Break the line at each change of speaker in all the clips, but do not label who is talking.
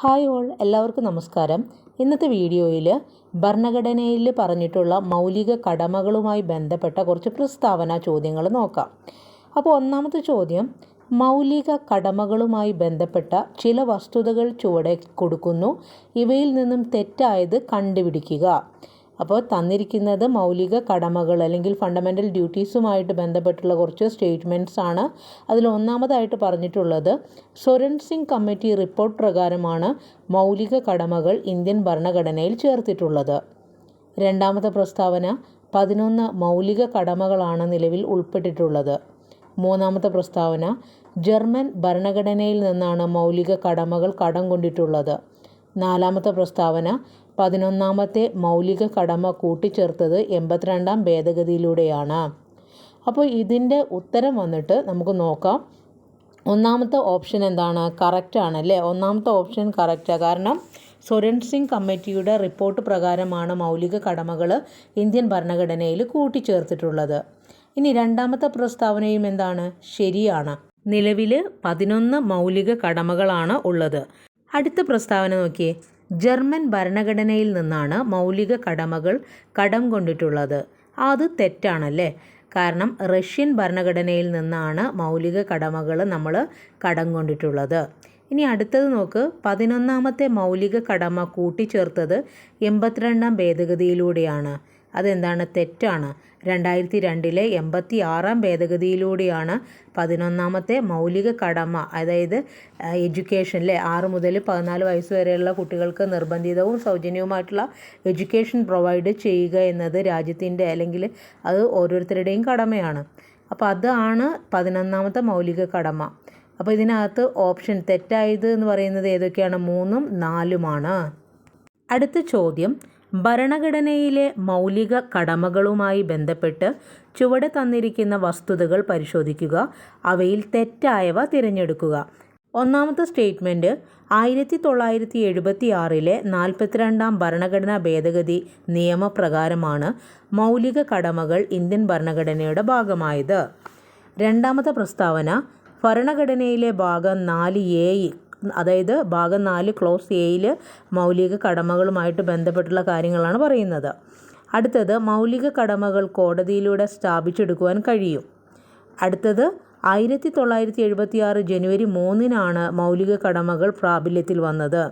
Hi all എല്ലാവർക്കും നമസ്കാരം. ഇന്നത്തെ വീഡിയോയിൽ ഭരണഘടനയിൽ പറഞ്ഞിട്ടുള്ള മൗലിക കടമകളുമായി ബന്ധപ്പെട്ട കുറച്ച് പ്രസ്താവന ചോദ്യങ്ങൾ നോക്കാം. അപ്പോൾ ഒന്നാമത്തെ ചോദ്യം മൗലിക കടമകളുമായി ബന്ധപ്പെട്ട ചില വസ്തുതകൾ ചുവടെ കൊടുക്കുന്നു. ഇവയിൽ നിന്നും തെറ്റായത് കണ്ടുപിടിക്കുക. അപ്പോൾ തന്നിരിക്കുന്നത് മൗലിക കടമകൾ അല്ലെങ്കിൽ ഫണ്ടമെന്റൽ ഡ്യൂട്ടീസുമായിട്ട് ബന്ധപ്പെട്ടുള്ള കുറച്ച് സ്റ്റേറ്റ്മെന്റ്സ് ആണ് അതിൽ ഒന്നാമതായിട്ട് പറഞ്ഞിട്ടുള്ളത്. സൊരൻ സിംഗ് കമ്മിറ്റി റിപ്പോർട്ട് പ്രകാരമാണ് മൗലിക കടമകൾ ഇന്ത്യൻ ഭരണഘടനയിൽ ചേർത്തിട്ടുള്ളത്. രണ്ടാമത്തെ പ്രസ്താവന പതിനൊന്ന് മൗലിക കടമകളാണ് നിലവിൽ ഉൾപ്പെട്ടിട്ടുള്ളത്. മൂന്നാമത്തെ പ്രസ്താവന ജർമ്മൻ ഭരണഘടനയിൽ നിന്നാണ് മൗലിക കടമകൾ കടം കൊണ്ടിട്ടുള്ളത്. നാലാമത്തെ പ്രസ്താവന പതിനൊന്നാമത്തെ മൗലിക കടമ കൂട്ടിച്ചേർത്തത് എൺപത്തിരണ്ടാം ഭേദഗതിയിലൂടെയാണ്. അപ്പോൾ ഇതിന്റെ ഉത്തരം വന്നിട്ട് നമുക്ക് നോക്കാം. ഒന്നാമത്തെ ഓപ്ഷൻ എന്താണ്? കറക്റ്റ് ആണല്ലേ? ഒന്നാമത്തെ ഓപ്ഷൻ കറക്റ്റാണ് കാരണം സുരൻ സിംഗ് കമ്മിറ്റിയുടെ റിപ്പോർട്ട് പ്രകാരമാണ് മൗലിക കടമകൾ ഇന്ത്യൻ ഭരണഘടനയിൽ കൂട്ടിച്ചേർത്തിട്ടുള്ളത്. ഇനി രണ്ടാമത്തെ പ്രസ്താവനയും എന്താണ്? ശരിയാണ്. നിലവിൽ പതിനൊന്ന് മൗലിക കടമകളാണ് ഉള്ളത്. അടുത്ത പ്രസ്താവന നോക്കിയേ. ജർമ്മൻ ഭരണഘടനയിൽ നിന്നാണ് മൗലിക കടമകൾ കടം കൊണ്ടിട്ടുള്ളത്. അത് തെറ്റാണല്ലേ? കാരണം റഷ്യൻ ഭരണഘടനയിൽ നിന്നാണ് മൗലിക കടമകൾ നമ്മൾ കടം കൊണ്ടിട്ടുള്ളത്. ഇനി അടുത്തത് നോക്ക്. പതിനൊന്നാമത്തെ മൗലിക കടമ കൂട്ടിച്ചേർത്തത് എൺപത്തിരണ്ടാം ഭേദഗതിയിലൂടെയാണ്. അതെന്താണ്? തെറ്റാണ്. രണ്ടായിരത്തി രണ്ടിലെ എൺപത്തി ആറാം ഭേദഗതിയിലൂടെയാണ് പതിനൊന്നാമത്തെ മൗലിക കടമ അതായത് എഡ്യൂക്കേഷനിലെ ആറ് മുതൽ പതിനാല് വയസ്സ് വരെയുള്ള കുട്ടികൾക്ക് നിർബന്ധിതവും സൗജന്യവുമായിട്ടുള്ള എഡ്യൂക്കേഷൻ പ്രൊവൈഡ് ചെയ്യുക എന്നത് രാജ്യത്തിന്റെ അല്ലെങ്കിൽ അത് ഓരോരുത്തരുടെയും കടമയാണ്. അപ്പോൾ അതാണ് പതിനൊന്നാമത്തെ മൗലിക കടമ. അപ്പോൾ ഇതിനകത്ത് ഓപ്ഷൻ തെറ്റായത് എന്ന് പറയുന്നത് ഏതൊക്കെയാണ്? മൂന്നും നാലുമാണ്. അടുത്ത ചോദ്യം. ഭരണഘടനയിലെ മൗലിക കടമകളുമായി ബന്ധപ്പെട്ട് ചുവടെ തന്നിരിക്കുന്ന വസ്തുതകൾ പരിശോധിക്കുക അവയിൽ തെറ്റായവ തിരഞ്ഞെടുക്കുക. ഒന്നാമത്തെ സ്റ്റേറ്റ്മെന്റ് ആയിരത്തി തൊള്ളായിരത്തി എഴുപത്തി ആറിലെ നാൽപ്പത്തിരണ്ടാം ഭരണഘടനാ ഭേദഗതി നിയമപ്രകാരമാണ് മൗലിക കടമകൾ ഇന്ത്യൻ ഭരണഘടനയുടെ ഭാഗമായത്. രണ്ടാമത്തെ പ്രസ്താവന ഭരണഘടനയിലെ ഭാഗം നാല് എ അതായത് ഭാഗം നാല് ക്ലോസ് എയിൽ മൗലിക കടമകളുമായിട്ട് ബന്ധപ്പെട്ടുള്ള കാര്യങ്ങളാണ് പറയുന്നത്. അടുത്തത് മൗലിക കടമകൾ കോടതിയിലൂടെ സ്ഥാപിച്ചെടുക്കുവാൻ കഴിയും. അടുത്തത് ആയിരത്തി തൊള്ളായിരത്തി എഴുപത്തി ആറ് ജനുവരി മൂന്നിനാണ് മൗലിക കടമകൾ പ്രാബല്യത്തിൽ വന്നത്.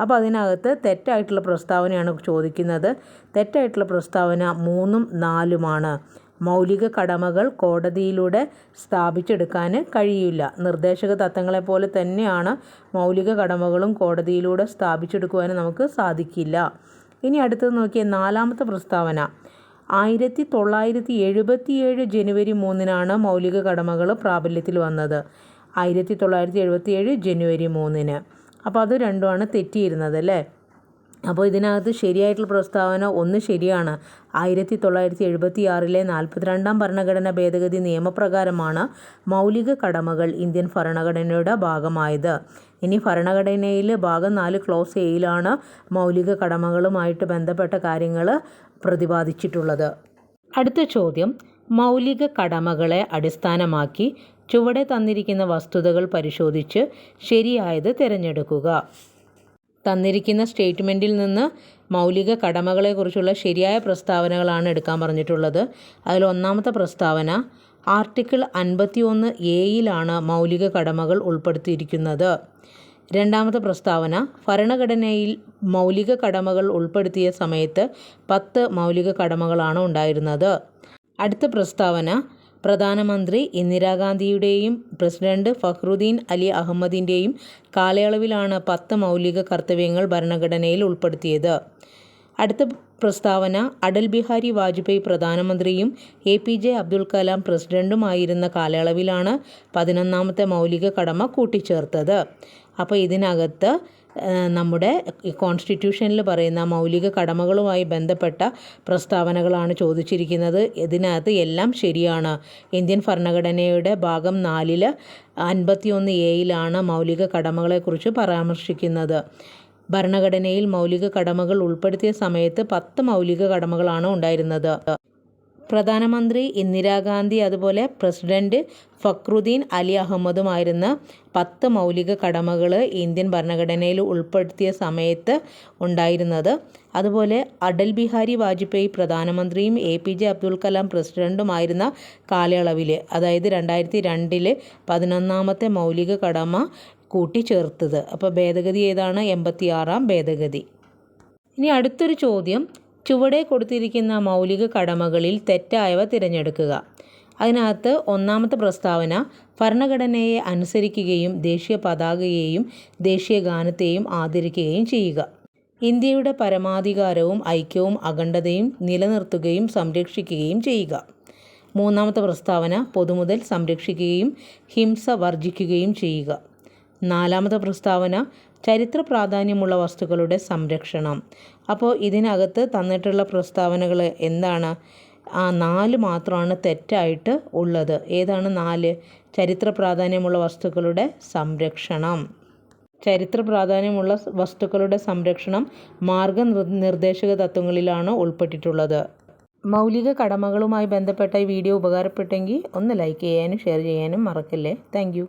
അപ്പോൾ അതിനകത്ത് തെറ്റായിട്ടുള്ള പ്രസ്താവനയാണ് ചോദിക്കുന്നത്. തെറ്റായിട്ടുള്ള പ്രസ്താവന മൂന്നും നാലുമാണ്. മൗലിക കടമകൾ കോടതിയിലൂടെ സ്ഥാപിച്ചെടുക്കാൻ കഴിയില്ല. നിർദ്ദേശക തത്വങ്ങളെപ്പോലെ തന്നെയാണ് മൗലിക കടമകളും കോടതിയിലൂടെ സ്ഥാപിച്ചെടുക്കുവാൻ നമുക്ക് സാധിക്കില്ല. ഇനി അടുത്തത് നോക്കിയ നാലാമത്തെ പ്രസ്താവന. ആയിരത്തി തൊള്ളായിരത്തി എഴുപത്തിയേഴ് ജനുവരി മൂന്നിനാണ് മൗലിക കടമകൾ പ്രാബല്യത്തിൽ വന്നത്. ആയിരത്തി തൊള്ളായിരത്തി എഴുപത്തിയേഴ് ജനുവരി മൂന്നിന്. അപ്പോൾ അത് രണ്ടുമാണ് തെറ്റിയിരുന്നത് അല്ലേ? അപ്പോൾ ഇതിനകത്ത് ശരിയായിട്ടുള്ള പ്രസ്താവന ഒന്ന് ശരിയാണ്. ആയിരത്തി തൊള്ളായിരത്തി എഴുപത്തി ആറിലെ നാൽപ്പത്തിരണ്ടാം ഭരണഘടന ഭേദഗതി നിയമപ്രകാരമാണ് മൗലിക കടമകൾ ഇന്ത്യൻ ഭരണഘടനയുടെ ഭാഗമായത്. ഇനി ഭരണഘടനയിൽ ഭാഗം നാല് ക്ലോസ് എയിലാണ് മൗലിക കടമകളുമായിട്ട് ബന്ധപ്പെട്ട കാര്യങ്ങൾ പ്രതിപാദിച്ചിട്ടുള്ളത്. അടുത്ത ചോദ്യം. മൗലിക കടമകളെ അടിസ്ഥാനമാക്കി ചുവടെ തന്നിരിക്കുന്ന വസ്തുതകൾ പരിശോധിച്ച് ശരിയായത് തിരഞ്ഞെടുക്കുക. തന്നിരിക്കുന്ന സ്റ്റേറ്റ്മെന്റിൽ നിന്ന് മൗലിക കടമകളെക്കുറിച്ചുള്ള ശരിയായ പ്രസ്താവനകളാണ് എടുക്കാൻ പറഞ്ഞിട്ടുള്ളത്. അതിൽ ഒന്നാമത്തെ പ്രസ്താവന ആർട്ടിക്കിൾ അൻപത്തി ഒന്ന് എയിലാണ് മൗലിക കടമകൾ ഉൾപ്പെടുത്തിയിരിക്കുന്നത്. രണ്ടാമത്തെ പ്രസ്താവന ഭരണഘടനയിൽ മൗലിക കടമകൾ ഉൾപ്പെടുത്തിയ സമയത്ത് പത്ത് മൗലിക കടമകളാണ് ഉണ്ടായിരുന്നത്. അടുത്ത പ്രസ്താവന പ്രധാനമന്ത്രി ഇന്ദിരാഗാന്ധിയുടെയും പ്രസിഡന്റ് ഫഖ്റുദ്ദീൻ അലി അഹമ്മദിന്റെയും കാലയളവിലാണ് പത്ത് മൗലിക കർത്തവ്യങ്ങൾ ഭരണഘടനയിൽ ഉൾപ്പെടുത്തിയത്. അടുത്ത പ്രസ്താവന അടൽ ബിഹാരി വാജ്പേയി പ്രധാനമന്ത്രിയും A P J Abdul Kalam പ്രസിഡന്റുമായിരുന്ന കാലയളവിലാണ് പതിനൊന്നാമത്തെ മൗലിക കടമ കൂട്ടിച്ചേർത്തത്. അപ്പോൾ ഇതിനകത്ത് നമ്മുടെ കോൺസ്റ്റിറ്റ്യൂഷനിൽ പറയുന്ന മൗലിക കടമകളുമായി ബന്ധപ്പെട്ട പ്രസ്താവനകളാണ് ചോദിച്ചിരിക്കുന്നത്. ഇതിനകത്ത് എല്ലാം ശരിയാണ്. ഇന്ത്യൻ ഭരണഘടനയുടെ ഭാഗം നാലിൽ അൻപത്തിയൊന്ന് എയിലാണ് മൗലിക കടമകളെക്കുറിച്ച് പരാമർശിക്കുന്നത്. ഭരണഘടനയിൽ മൗലിക കടമകൾ ഉൾപ്പെടുത്തിയ സമയത്ത് പത്ത് മൗലിക കടമകളാണ് ഉണ്ടായിരുന്നത്. പ്രധാനമന്ത്രി ഇന്ദിരാഗാന്ധി അതുപോലെ പ്രസിഡന്റ് ഫക്രുദ്ദീൻ അലി അഹമ്മദുമായിരുന്ന പത്ത് മൗലിക കടമകൾ ഇന്ത്യൻ ഭരണഘടനയിൽ ഉൾപ്പെടുത്തിയ സമയത്ത് ഉണ്ടായിരുന്നത്. അതുപോലെ അടൽ ബിഹാരി വാജ്പേയി പ്രധാനമന്ത്രിയും A P J Abdul Kalam പ്രസിഡന്റുമായിരുന്ന കാലയളവിൽ അതായത് രണ്ടായിരത്തി രണ്ടിൽ പതിനൊന്നാമത്തെ മൗലിക കടമ കൂട്ടിച്ചേർത്തത്. അപ്പോൾ ഭേദഗതി ഏതാണ്? എൺപത്തിയാറാം ഭേദഗതി. ഇനി അടുത്തൊരു ചോദ്യം. ചുവടെ കൊടുത്തിരിക്കുന്ന മൗലിക കടമകളിൽ തെറ്റായവ തിരഞ്ഞെടുക്കുക. അതിനകത്ത് ഒന്നാമത്തെ പ്രസ്താവന ഭരണഘടനയെ അനുസരിക്കുകയും ദേശീയ പതാകയെയും ദേശീയ ഗാനത്തെയും ആദരിക്കുകയും ചെയ്യുക. ഇന്ത്യയുടെ പരമാധികാരവും ഐക്യവും അഖണ്ഡതയും നിലനിർത്തുകയും സംരക്ഷിക്കുകയും ചെയ്യുക. മൂന്നാമത്തെ പ്രസ്താവന പൊതുമുതൽ സംരക്ഷിക്കുകയും ഹിംസ വർജിക്കുകയും ചെയ്യുക. നാലാമത്തെ പ്രസ്താവന ചരിത്ര പ്രാധാന്യമുള്ള വസ്തുക്കളുടെ സംരക്ഷണം. അപ്പോൾ ഇതിനകത്ത് തന്നിട്ടുള്ള പ്രസ്താവനകൾ എന്താണ്? ആ നാല് മാത്രമാണ് തെറ്റായിട്ട് ഉള്ളത്. ഏതാണ് നാല്? ചരിത്ര പ്രാധാന്യമുള്ള വസ്തുക്കളുടെ സംരക്ഷണം. ചരിത്ര പ്രാധാന്യമുള്ള വസ്തുക്കളുടെ സംരക്ഷണം മാർഗ നിർദ്ദേശക തത്വങ്ങളിലാണ് ഉൾപ്പെട്ടിട്ടുള്ളത്. മൗലിക കടമകളുമായി ബന്ധപ്പെട്ട ഈ വീഡിയോ ഉപകാരപ്പെട്ടെങ്കിൽ ഒന്ന് ലൈക്ക് ചെയ്യാനും ഷെയർ ചെയ്യാനും മറക്കല്ലേ. താങ്ക്